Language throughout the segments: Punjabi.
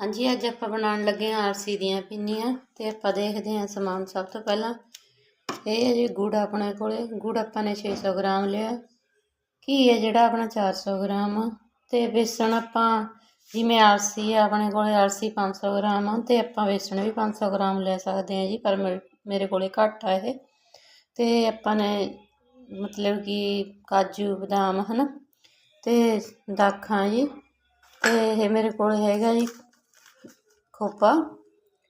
ਹਾਂਜੀ, ਅੱਜ ਆਪਾਂ ਬਣਾਉਣ ਲੱਗੇ ਹਾਂ ਆਰਸੀ ਦੀਆਂ ਪਿੰਨੀਆਂ ਤੇ ਆਪਾਂ ਦੇਖਦੇ ਹਾਂ ਸਮਾਨ ਸਭ ਤੋਂ ਪਹਿਲਾਂ। ਇਹ ਹੈ ਜੀ ਗੁੜ ਆਪਣੇ ਕੋਲੇ। ਗੁੜ ਆਪਾਂ ਨੇ 600 ਗ੍ਰਾਮ ਲਿਆ। ਘੀ ਹੈ ਜਿਹੜਾ ਆਪਣਾ 400 ਗ੍ਰਾਮ? ਤੇ ਬੇਸਣ ਆਪਾਂ ਜਿਵੇਂ ਆਰਸੀ ਹੈ, ਆਪਣੇ ਕੋਲੇ ਆਰਸੀ 500 ਗ੍ਰਾਮ ਆ ਤੇ ਆਪਾਂ ਬੇਸਣ ਵੀ 500 ਗ੍ਰਾਮ ਲੈ ਸਕਦੇ ਹਾਂ ਜੀ, ਪਰ ਮੇ- ਮੇਰੇ ਕੋਲੇ ਘੱਟ ਆ ਇਹ। ਤੇ ਆਪਾਂ ਨੇ ਮਤਲਬ ਕਿ ਕਾਜੂ, ਬਦਾਮ, ਹਨ? ਤੇ ਦਾਖਾਂ ਜੀ। ਤੇ ਇਹ ਮੇਰੇ ਕੋਲ ਹੈਗਾ ਜੀ ਖੋਪਾ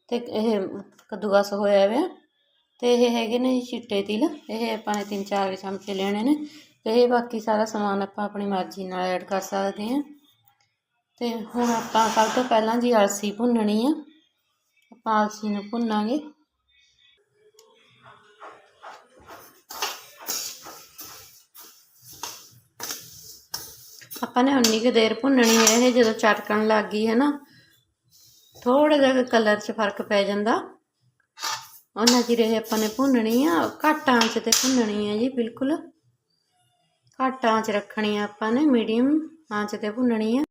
ਤੇ ਇਹ ਕੱਦੂਕਸ ਹੋਇਆ ਹੋਇਆ ਤੇ ਇਹ ਹੈਗੇ ਨੇ ਜੀ ਚਿੱਟੇ ਤਿਲ। ਇਹ ਆਪਾਂ ਨੇ ਤਿੰਨ ਚਾਰ ਚਮਚੇ ਲੈਣੇ ਨੇ। ਤੇ ਇਹ ਬਾਕੀ ਸਾਰਾ ਸਮਾਨ ਆਪਾਂ ਆਪਣੀ ਮਰਜ਼ੀ ਨਾਲ ਐਡ ਕਰ ਸਕਦੇ ਹਾਂ। ਤੇ ਹੁਣ ਆਪਾਂ ਸਭ ਤੋਂ ਪਹਿਲਾਂ ਜੀ ਅਲਸੀ ਭੁੰਨਣੀ ਆ। ਆਪਾਂ ਅਲਸੀ ਨੂੰ ਭੁੰਨਾਂਗੇ। ਆਪਾਂ ਨੇ ਉਨੀ ਕੁ ਦੇਰ ਭੁੰਨਣੀ ਹੈ। ਇਹ ਜਦੋਂ ਚਟਕਣ ਲੱਗ ਗਈ ਹੈ ਨਾ ਥੋੜਾ ਜਿਹਾ ਕਲਰ 'ਚ ਫ਼ਰਕ ਪੈ ਜਾਂਦਾ। ਉਹਨਾਂ ਚਿਰ ਇਹ ਆਪਾਂ ਨੇ ਭੁੰਨਣੀ ਆ, ਘੱਟ ਆਂਚ ਤੇ ਭੁੰਨਣੀ ਹੈ ਜੀ, ਬਿਲਕੁਲ। ਘੱਟ ਆਂਚ ਰੱਖਣੀ ਆ ਆਪਾਂ ਨੇ ਮੀਡੀਅਮ ਆਂਚ ਤੇ ਭੁੰਨਣੀ ਆ।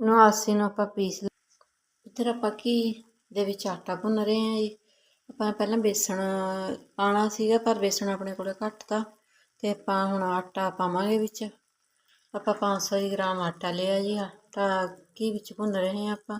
ਨੂੰ ਆਸੀ, ਨੂੰ ਆਪਾਂ ਪੀਸ ਇੱਧਰ ਆਪਾਂ ਕੀ ਦੇ ਵਿੱਚ ਆਟਾ ਭੁੰਨ ਰਹੇ ਹਾਂ ਜੀ। ਆਪਾਂ ਪਹਿਲਾਂ ਬੇਸਣ ਪਾਣਾ ਸੀਗਾ, ਪਰ ਬੇਸਣ ਆਪਣੇ ਕੋਲੇ ਘੱਟ ਤਾ ਤੇ ਆਪਾਂ ਹੁਣ ਆਟਾ ਪਾਵਾਂਗੇ ਵਿੱਚ। ਆਪਾਂ 500 ਗ੍ਰਾਮ ਆਟਾ ਲਿਆ ਜੀ, ਆਟਾ ਕੀ ਵਿੱਚ ਭੁੰਨ ਰਹੇ ਹਾਂ ਆਪਾਂ?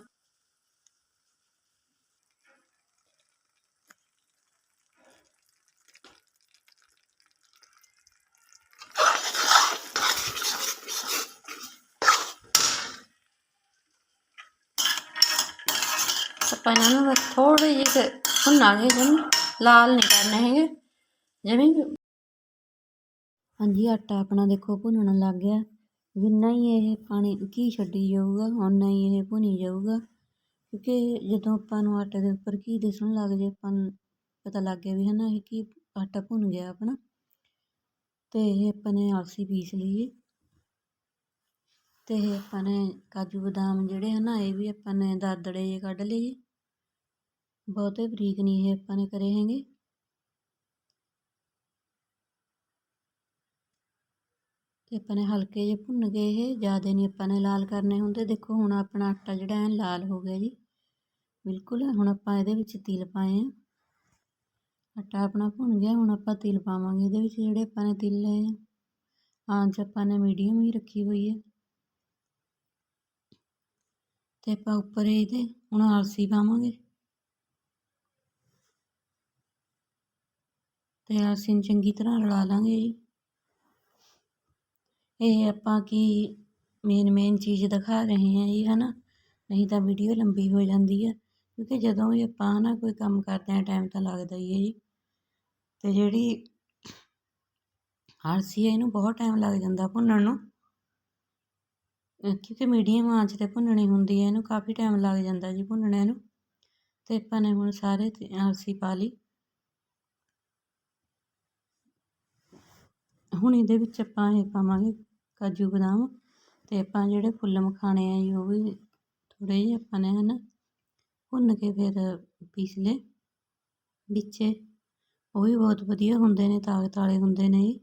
ਆਪਾਂ ਇਹਨਾਂ ਨੂੰ ਬਸ ਥੋੜੇ ਜਿਹੇ ਭੁੰਨਾਂਗੇ ਜਿਵੇਂ ਲਾਲ ਨਹੀਂ ਕਰਨੇ ਹੈਗੇ ਜਿਵੇਂ ਹਾਂਜੀ, ਆਟਾ ਆਪਣਾ ਦੇਖੋ ਭੁੰਨਣ ਲੱਗ ਗਿਆ। ਜਿੰਨਾ ਹੀ ਇਹ ਪਾਣੀ ਘੀ ਛੱਡੀ ਜਾਊਗਾ, ਓਨਾ ਹੀ ਇਹ ਭੁੰਨੀ ਜਾਊਗਾ। ਕਿਉਂਕਿ ਜਦੋਂ ਆਪਾਂ ਨੂੰ ਆਟੇ ਦੇ ਉੱਪਰ ਘੀ ਦਿਸਣ ਲੱਗ ਜੇ, ਆਪਾਂ ਨੂੰ ਪਤਾ ਲੱਗ ਗਿਆ ਵੀ ਹੈ ਨਾ ਇਹ ਕੀ ਆਟਾ ਭੁੰਨ ਗਿਆ ਆਪਣਾ। ਤੇ ਇਹ ਆਪਾਂ ਨੇ ਆਲਸੀ ਪੀਸ ਲਈਏ ਅਤੇ ਇਹ ਆਪਾਂ ਨੇ ਕਾਜੂ ਬਦਾਮ ਜਿਹੜੇ ਹਨ ਨਾ, ਇਹ ਵੀ ਆਪਾਂ ਨੇ ਦਾਦੜੇ ਜੇ ਕੱਢ ਲਏ ਜੀ। ਬਹੁਤੇ ਬਰੀਕ ਨਹੀਂ ਇਹ ਆਪਾਂ ਨੇ ਕਰੇ ਹੈਗੇ। ਤੇ ਆਪਾਂ ਨੇ ਹਲਕੇ ਜਿਹੇ ਭੁੰਨ ਗਏ ਇਹ, ਜ਼ਿਆਦਾ ਨਹੀਂ ਆਪਾਂ ਨੇ ਲਾਲ ਕਰਨੇ ਹੁੰਦੇ। ਦੇਖੋ ਹੁਣ ਆਪਣਾ ਆਟਾ ਜਿਹੜਾ ਹੈ ਲਾਲ ਹੋ ਗਿਆ ਜੀ। ਬਿਲਕੁਲ, ਹੁਣ ਆਪਾਂ ਇਹਦੇ ਵਿੱਚ ਤਿਲ ਪਾਏ ਆ। ਆਟਾ ਆਪਣਾ ਭੁੰਨ ਗਿਆ, ਹੁਣ ਆਪਾਂ ਤਿਲ ਪਾਵਾਂਗੇ। ਇਹਦੇ ਵਿੱਚ ਜਿਹੜੇ ਆਪਾਂ ਨੇ ਤਿਲ ਲਏ ਆ ਆਂਚ ਆਪਾਂ ਨੇ ਮੀਡੀਅਮ ਹੀ ਰੱਖੀ ਹੋਈ ਹੈ ਅਤੇ ਆਪਾਂ ਉੱਪਰ ਇਹਦੇ ਹੁਣ ਆਲਸੀ ਪਾਵਾਂਗੇ। ਅਤੇ ਆਲਸੀ ਨੂੰ ਚੰਗੀ ਤਰ੍ਹਾਂ ਰਲਾ ਲਾਂਗੇ ਜੀ। ਇਹ ਆਪਾਂ ਕੀ ਮੇਨ ਮੇਨ ਚੀਜ਼ ਦਿਖਾ ਰਹੇ ਹਾਂ ਜੀ ਹੈ ਨਾ ਨਹੀਂ ਤਾਂ ਵੀਡੀਓ ਲੰਬੀ ਹੋ ਜਾਂਦੀ ਹੈ ਕਿਉਂਕਿ ਜਦੋਂ ਵੀ ਆਪਾਂ ਨਾ ਕੋਈ ਕੰਮ ਕਰਦੇ ਹਾਂ ਟਾਈਮ ਤਾਂ ਲੱਗਦਾ ਹੀ ਹੈ ਜੀ। ਅਤੇ ਜਿਹੜੀ ਆਲਸੀ ਹੈ, ਇਹਨੂੰ ਬਹੁਤ ਟਾਈਮ ਲੱਗ ਜਾਂਦਾ ਭੁੰਨਣ ਨੂੰ। ਕਿਉਂਕਿ ਮੀਡੀਅਮ ਆਂਚ ਤੇ ਭੁੰਨਣੀ ਹੁੰਦੀ ਹੈ, ਇਹਨੂੰ ਕਾਫੀ ਟਾਈਮ ਲੱਗ ਜਾਂਦਾ ਜੀ ਭੁੰਨਣੇ ਨੂੰ। ਤੇ ਆਪਾਂ ਨੇ ਹੁਣ ਸਾਰੇ ਆਲਸੀ ਪਾ ਲਈ। ਹੁਣ ਇਹਦੇ ਵਿੱਚ ਆਪਾਂ ਇਹ ਪਾਵਾਂਗੇ ਕਾਜੂ ਬਦਾਮ। ਤੇ ਆਪਾਂ ਜਿਹੜੇ ਫੁੱਲ ਮਖਾਣੇ ਆ ਜੀ, ਉਹ ਵੀ ਥੋੜੇ ਜਿਹੇ ਆਪਾਂ ਨੇ ਹਨਾ ਭੁੰਨ ਕੇ ਫਿਰ ਪੀਸ ਲਏ। ਵਿੱਚ ਉਹ ਵੀ ਬਹੁਤ ਵਧੀਆ ਹੁੰਦੇ ਨੇ, ਤਾਕਤ ਵਾਲੇ ਹੁੰਦੇ ਨੇ ਜੀ।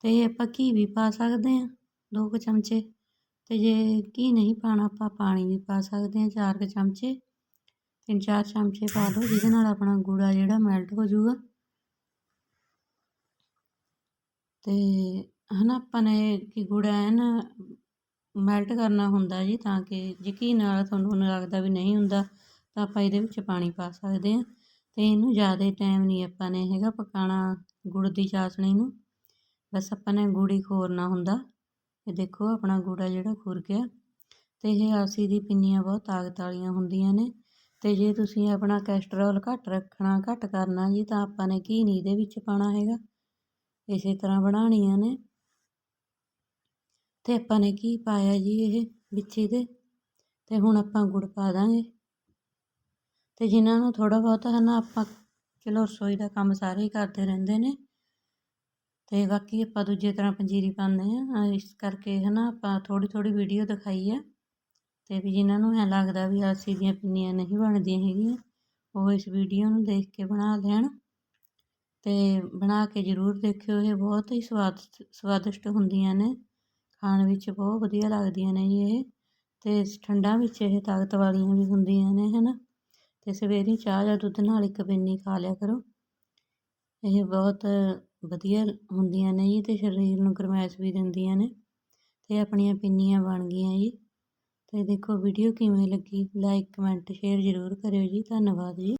ਤੇ ਇਹ ਆਪਾਂ ਘੀ ਵੀ ਪਾ ਸਕਦੇ ਹਾਂ, ਦੋ ਕੁ ਚਮਚੇ। ਅਤੇ ਜੇ ਘੀ ਨਹੀਂ ਪਾਉਣਾ, ਆਪਾਂ ਪਾਣੀ ਵੀ ਪਾ ਸਕਦੇ ਹਾਂ, ਚਾਰ ਕੁ ਚਮਚੇ, ਤਿੰਨ ਚਾਰ ਚਮਚੇ ਪਾ ਲਓ ਜਿਹਦੇ ਨਾਲ ਆਪਣਾ ਗੁੜਾ ਜਿਹੜਾ ਮੈਲਟ ਹੋ ਜਾਊਗਾ। ਤੇ ਹਨਾ, ਆਪਾਂ ਨੇ ਕਿ ਗੁੜ ਐਨ ਮੈਲਟ ਕਰਨਾ ਹੁੰਦਾ ਜੀ, ਤਾਂ ਕਿ ਜੇ ਘੀ ਨਾਲ ਤੁਹਾਨੂੰ ਲੱਗਦਾ ਵੀ ਨਹੀਂ ਹੁੰਦਾ, ਤਾਂ ਆਪਾਂ ਇਹਦੇ ਵਿੱਚ ਪਾਣੀ ਪਾ ਸਕਦੇ ਹਾਂ। ਤੇ ਇਹਨੂੰ ਜ਼ਿਆਦਾ ਟਾਈਮ ਨਹੀਂ ਆਪਾਂ ਨੇ ਹੈਗਾ ਪਕਾਉਣਾ ਗੁੜ ਦੀ ਚਾਸ਼ਣੀ ਨੂੰ। ਬਸ ਆਪਾਂ ਨੇ ਗੁੜ ਹੀ ਖੋਰਨਾ ਹੁੰਦਾ। ਇਹ ਦੇਖੋ, ਆਪਣਾ ਗੁੜ ਆ ਜਿਹੜਾ ਖੁਰ ਗਿਆ। ਤੇ ਇਹ ਆਸੀ ਦੀ ਪਿੰਨੀਆਂ ਬਹੁਤ ਤਾਕਤ ਵਾਲੀਆਂ ਹੁੰਦੀਆਂ ਨੇ। ਤੇ ਜੇ ਤੁਸੀਂ ਆਪਣਾ ਕੈਸਟਰੋਲ ਘੱਟ ਰੱਖਣਾ, ਘੱਟ ਕਰਨਾ ਜੀ, ਤਾਂ ਆਪਾਂ ਨੇ ਘੀ ਨਹੀਂ ਇਹਦੇ ਵਿੱਚ ਪਾਉਣਾ ਹੈਗਾ। ਇਸੇ ਤਰ੍ਹਾਂ ਬਣਾਉਣੀਆਂ ਨੇ। ਤੇ ਆਪਾਂ ਨੇ ਕੀ ਪਾਇਆ ਜੀ ਇਹ ਵਿੱਚ ਇਹਦੇ ਤੇ ਹੁਣ ਆਪਾਂ ਗੁੜ ਪਾ ਦਾਂਗੇ। ਤੇ ਜਿਨ੍ਹਾਂ ਨੂੰ ਥੋੜ੍ਹਾ ਬਹੁਤ ਹੈ ਨਾ, ਆਪਾਂ ਚਲੋ ਰਸੋਈ ਦਾ ਕੰਮ ਸਾਰੇ ਹੀ ਕਰਦੇ ਰਹਿੰਦੇ ਨੇ। ਅਤੇ ਬਾਕੀ ਆਪਾਂ ਦੂਜੇ ਤਰ੍ਹਾਂ ਪੰਜੀਰੀ ਪਾਉਂਦੇ ਆ ਇਸ ਕਰਕੇ ਹੈ ਨਾ ਆਪਾਂ ਥੋੜ੍ਹੀ ਥੋੜ੍ਹੀ ਵੀਡੀਓ ਦਿਖਾਈ ਹੈ। ਤੇ ਵੀ ਜਿਨ੍ਹਾਂ ਨੂੰ ਐਂ ਲੱਗਦਾ ਵੀ ਆਲਸੀ ਦੀਆਂ ਪਿੰਨੀਆਂ ਨਹੀਂ ਬਣਦੀਆਂ ਹੈਗੀਆਂ, ਉਹ ਇਸ ਵੀਡੀਓ ਨੂੰ ਦੇਖ ਕੇ ਬਣਾ ਲੈਣ। ਤੇ ਬਣਾ ਕੇ ਜ਼ਰੂਰ ਦੇਖਿਓ, ਇਹ ਬਹੁਤ ਹੀ ਸਵਾਦ ਸਵਾਦਿਸ਼ਟ ਹੁੰਦੀਆਂ ਨੇ। ਖਾਣ ਵਿੱਚ ਬਹੁਤ ਵਧੀਆ ਲੱਗਦੀਆਂ ਨੇ ਜੀ ਇਹ। ਤੇ ਠੰਡਾਂ ਵਿੱਚ ਇਹ ਤਾਕਤ ਵਾਲੀਆਂ ਵੀ ਹੁੰਦੀਆਂ ਨੇ ਹੈ ਨਾ ਤੇ ਸਵੇਰੇ ਚਾਹ ਜਾਂ ਦੁੱਧ ਨਾਲ ਇੱਕ ਪਿੰਨੀ ਖਾ ਲਿਆ ਕਰੋ। ਇਹ ਬਹੁਤ ਵਧੀਆ ਹੁੰਦੀਆਂ ਨੇ ਜੀ ਅਤੇ ਸਰੀਰ ਨੂੰ ਗਰਮਾਇਸ਼ ਵੀ ਦਿੰਦੀਆਂ ਨੇ ਅਤੇ ਆਪਣੀਆਂ ਪਿੰਨੀਆਂ ਬਣ ਗਈਆਂ ਜੀ। ਅਤੇ ਦੇਖੋ ਵੀਡੀਓ ਕਿਵੇਂ ਲੱਗੀ ਲਾਈਕ ਕਮੈਂਟ ਸ਼ੇਅਰ ਜ਼ਰੂਰ ਕਰਿਓ ਜੀ। ਧੰਨਵਾਦ ਜੀ।